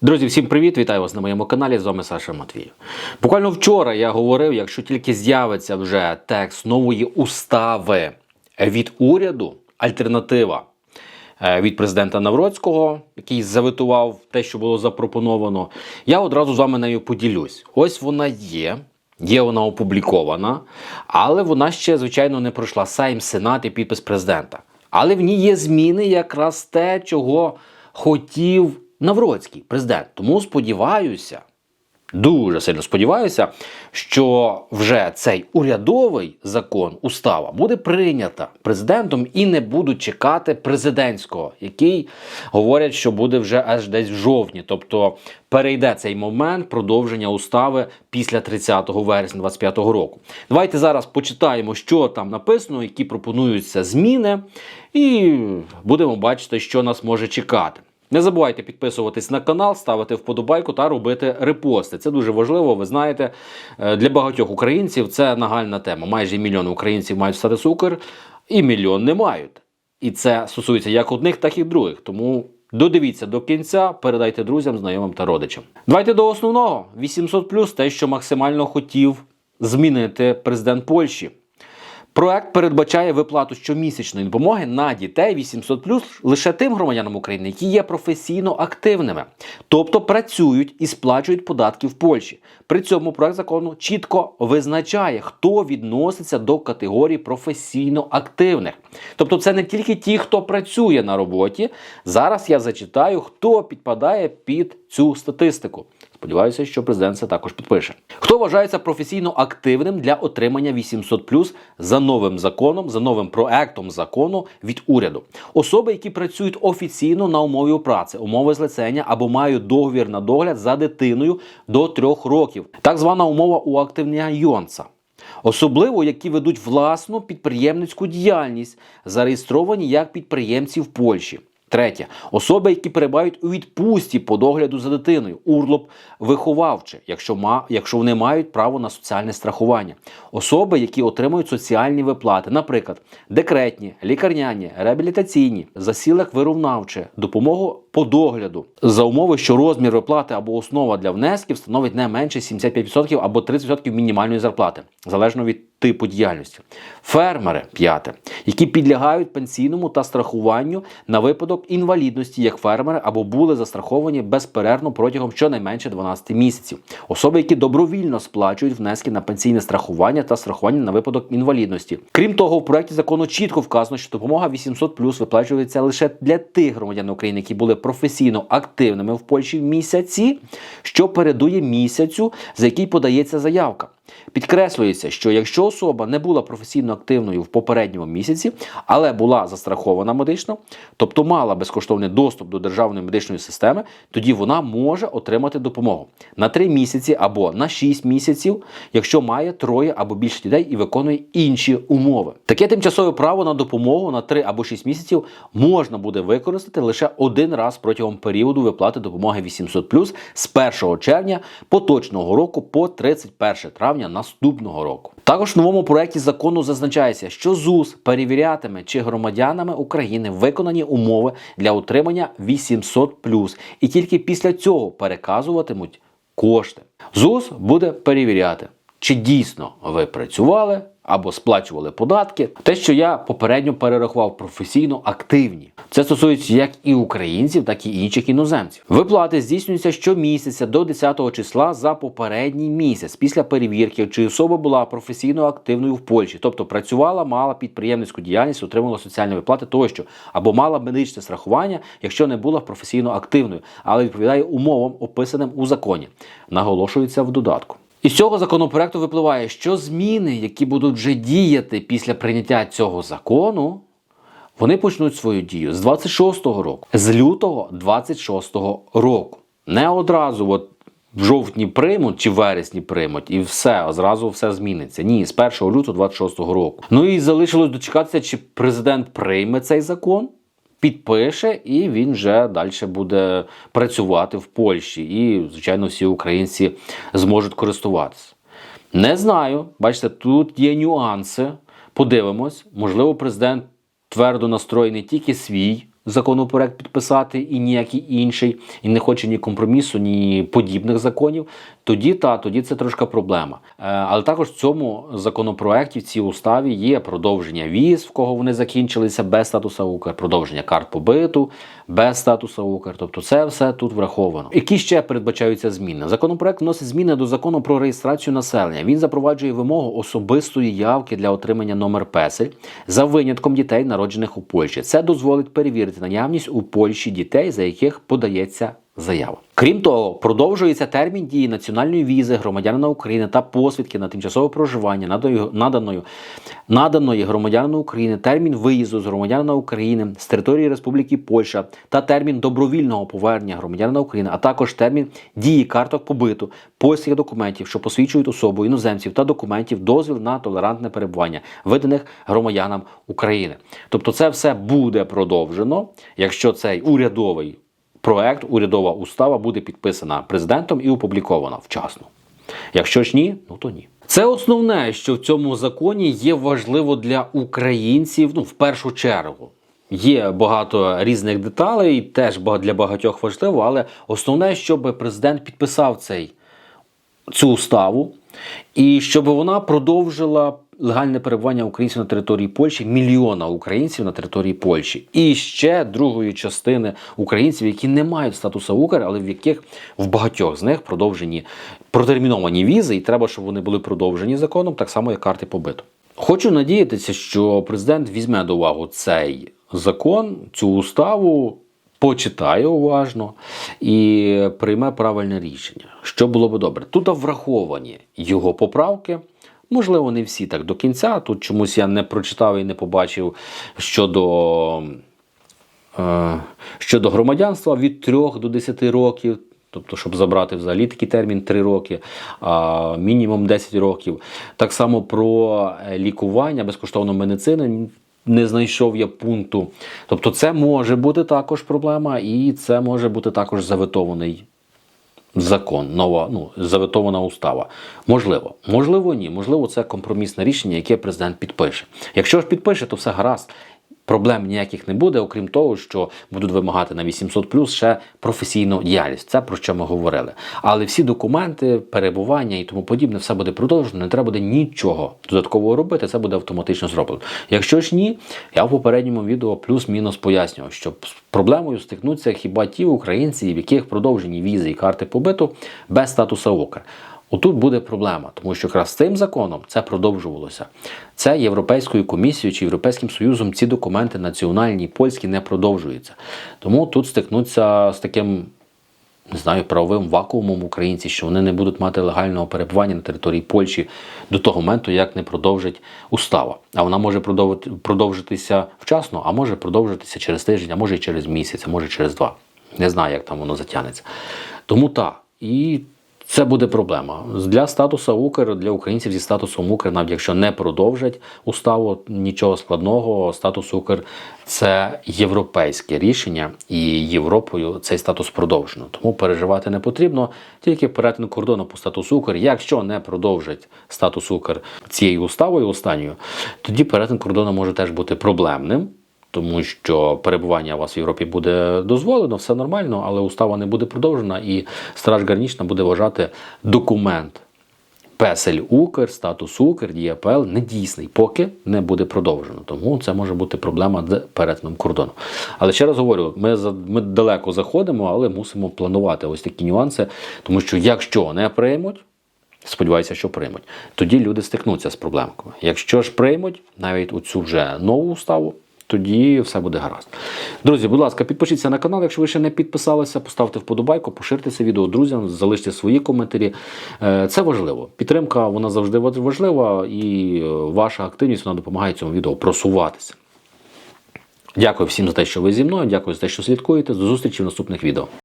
Друзі, всім привіт! Вітаю вас на моєму каналі. З вами Саша Матвіїв. Буквально вчора я говорив, якщо тільки з'явиться вже текст нової устави від уряду, альтернатива е, від президента Навроцького, який заветував те, що було запропоновано, я одразу з вами нею поділюсь. Ось вона є. Є вона опублікована, але вона ще, звичайно, не пройшла Сайм, Сенат і підпис президента. Але в ній є зміни якраз те, чого хотів Навроцький президент. Тому сподіваюся, дуже сильно сподіваюся, що вже цей урядовий закон, устава, буде прийнята президентом і не будуть чекати президентського, який говорять, що буде вже аж десь в жовтні. Тобто перейде цей момент продовження устави після 30 вересня 2025 року. Давайте зараз почитаємо, що там написано, які пропонуються зміни, і будемо бачити, що нас може чекати. Не забувайте підписуватись на канал, ставити вподобайку та робити репости. Це дуже важливо. Ви знаєте, е, для багатьох українців це нагальна тема. Майже мільйон українців мають стати сукер, і мільйон не мають. І це стосується як одних, так і других. Тому додивіться до кінця, передайте друзям, знайомим та родичам. Давайте до основного: 800 те, що максимально хотів змінити президент Польщі. Проект передбачає виплату щомісячної допомоги на дітей 800 лише тим громадянам України, які є професійно активними, тобто працюють і сплачують податки в Польщі. При цьому проект закону чітко визначає, хто відноситься до категорії професійно активних. Тобто, це не тільки ті, хто працює на роботі. Зараз я зачитаю, хто підпадає під цю статистику. Сподіваюся, що президент це також підпише. Хто вважається професійно активним для отримання 800 за новим законом, за новим проектом закону від уряду? Особи, які працюють офіційно на умові праці, умови злицення або мають договір на догляд за дитиною до трьох років, так звана умова у активня Йонца. Особливо, які ведуть власну підприємницьку діяльність, зареєстровані як підприємці в Польщі. Третє. Особи, які перебувають у відпустці по догляду за дитиною, урлоп виховавче, якщо ма, якщо вони мають право на соціальне страхування, особи, які отримують соціальні виплати, наприклад, декретні, лікарняні, реабілітаційні, засілок вировнавче, допомогу по догляду. За умови, що розмір виплати або основа для внесків становить не менше 75% або 30% мінімальної зарплати, залежно від типу діяльності. Фермери п'яте, які підлягають пенсійному та страхуванню на випадок інвалідності, як фермери, або були застраховані безперервно протягом щонайменше 12 місяців. Особи, які добровільно сплачують внески на пенсійне страхування та страхування на випадок інвалідності. Крім того, в проєкті закону чітко вказано, що допомога 800 виплачується лише для тих громадян України, які були професійно активними в Польщі в місяці, що передує місяцю, за який подається заявка. Підкреслюється, що якщо особа не була професійно активною в попередньому місяці, але була застрахована медично, тобто мала безкоштовний доступ до державної медичної системи, тоді вона може отримати допомогу на 3 місяці або на 6 місяців, якщо має троє або більше дітей і виконує інші умови. Таке тимчасове право на допомогу на 3 або 6 місяців можна буде використати лише один раз протягом періоду виплати допомоги 800 з 1 червня поточного року по 31 травня наступного року. Також в новому проєкті закону зазначається, що ЗУС перевірятиме, чи громадянами України виконані умови для отримання 800 і тільки після цього переказуватимуть кошти. ЗУС буде перевіряти, чи дійсно ви працювали або сплачували податки. Те, що я попередньо перерахував професійно активні. Це стосується як і українців, так і інших іноземців. Виплати здійснюються щомісяця до 10 числа за попередній місяць після перевірки, чи особа була професійно активною в Польщі, тобто працювала, мала підприємницьку діяльність, отримала соціальні виплати тощо, або мала медичне страхування, якщо не була професійно активною, але відповідає умовам, описаним у законі. Наголошується в додатку. Із цього законопроекту випливає, що зміни, які будуть вже діяти після прийняття цього закону, вони почнуть свою дію з 26-го року, з лютого 26-го року. Не одразу, от в жовтні приймуть чи в вересні приймуть, і все, одразу все зміниться. Ні, з 1 лютого 26-го року. Ну і залишилось дочекатися, чи президент прийме цей закон. Підпише, і він вже далі буде працювати в Польщі. І, звичайно, всі українці зможуть користуватися. Не знаю. Бачите, тут є нюанси. Подивимось, можливо, президент твердо настроєний тільки свій законопроект підписати і ніякий інший, і не хоче ні компромісу, ні подібних законів, тоді та тоді це трошка проблема. Е, але також в цьому законопроекті, в цій уставі є продовження віз, в кого вони закінчилися без статуса Укр, продовження карт побиту без статуса Укр. Тобто це все тут враховано. Які ще передбачаються зміни? Законопроект вносить зміни до закону про реєстрацію населення. Він запроваджує вимогу особистої явки для отримання номер песель за винятком дітей, народжених у Польщі. Це дозволить перевірити наявність у Польщі дітей, за яких подається заява. Крім того, продовжується термін дії національної візи громадянина України та посвідки на тимчасове проживання наданої, наданої, громадянину України, термін виїзду з громадянина України з території Республіки Польща та термін добровільного повернення громадянина України, а також термін дії карток побиту, польських документів, що посвідчують особу іноземців та документів дозвіл на толерантне перебування, виданих громадянам України. Тобто, це все буде продовжено, якщо цей урядовий проект, урядова устава буде підписана президентом і опублікована вчасно. Якщо ж ні, ну то ні. Це основне, що в цьому законі є важливо для українців, ну в першу чергу. Є багато різних деталей, теж для багатьох важливо, але основне, щоб президент підписав цей цю уставу, і щоб вона продовжила легальне перебування українців на території Польщі, мільйона українців на території Польщі, і ще другої частини українців, які не мають статусу Укр, але в яких в багатьох з них продовжені протерміновані візи, і треба, щоб вони були продовжені законом, так само як карти побиту. Хочу надіятися, що президент візьме до уваги цей закон, цю уставу, почитає уважно і прийме правильне рішення, що було би добре. Тут враховані його поправки. Можливо, не всі так до кінця. Тут чомусь я не прочитав і не побачив щодо, е, щодо громадянства від 3 до 10 років. Тобто, щоб забрати взагалі такий термін 3 роки, а мінімум 10 років. Так само про е, лікування, безкоштовну медицину не знайшов я пункту. Тобто, це може бути також проблема, і це може бути також заветований закон, нова, ну, заветована устава. Можливо, можливо, ні. Можливо, це компромісне рішення, яке президент підпише. Якщо ж підпише, то все гаразд. Проблем ніяких не буде, окрім того, що будуть вимагати на 800 плюс ще професійну діяльність. Це про що ми говорили. Але всі документи, перебування і тому подібне, все буде продовжено. Не треба буде нічого додаткового робити. Це буде автоматично зроблено. Якщо ж ні, я в попередньому відео плюс-мінус пояснював, що з проблемою стикнуться хіба ті українці, в яких продовжені візи і карти побиту без статусу ОКР. Отут буде проблема, тому що якраз цим законом це продовжувалося. Це Європейською комісією чи Європейським Союзом ці документи національні польські не продовжуються. Тому тут стикнуться з таким. Не знаю, правовим вакуумом українці, що вони не будуть мати легального перебування на території Польщі до того моменту, як не продовжить устава. А вона може продовжитися вчасно, а може продовжитися через тиждень, а може і через місяць, а може через два. Не знаю, як там воно затягнеться. Тому так. І це буде проблема для статусу Укр, для українців зі статусом Укр, навіть якщо не продовжать уставу, нічого складного. Статус Укр це європейське рішення, і Європою цей статус продовжено. Тому переживати не потрібно. Тільки перетин кордону по статусу Укр. Якщо не продовжать статус Укр цією уставою останньою, тоді перетин кордону може теж бути проблемним тому що перебування у вас в Європі буде дозволено, все нормально, але устава не буде продовжена, і Страж Гарнічна буде вважати документ Песель Укр, статус Укр, ДІАПЛ недійсний, поки не буде продовжено. Тому це може бути проблема з перетином кордону. Але ще раз говорю, ми, ми далеко заходимо, але мусимо планувати ось такі нюанси, тому що якщо не приймуть, Сподіваюся, що приймуть. Тоді люди стикнуться з проблемками. Якщо ж приймуть навіть оцю вже нову уставу, тоді все буде гаразд. Друзі, будь ласка, підпишіться на канал, якщо ви ще не підписалися, поставте вподобайку, поширте це відео друзям, залиште свої коментарі. Е, Це важливо. Підтримка вона завжди важлива, і е, ваша активність вона допомагає цьому відео просуватися. Дякую всім за те, що ви зі мною. Дякую за те, що слідкуєте. До зустрічі в наступних відео.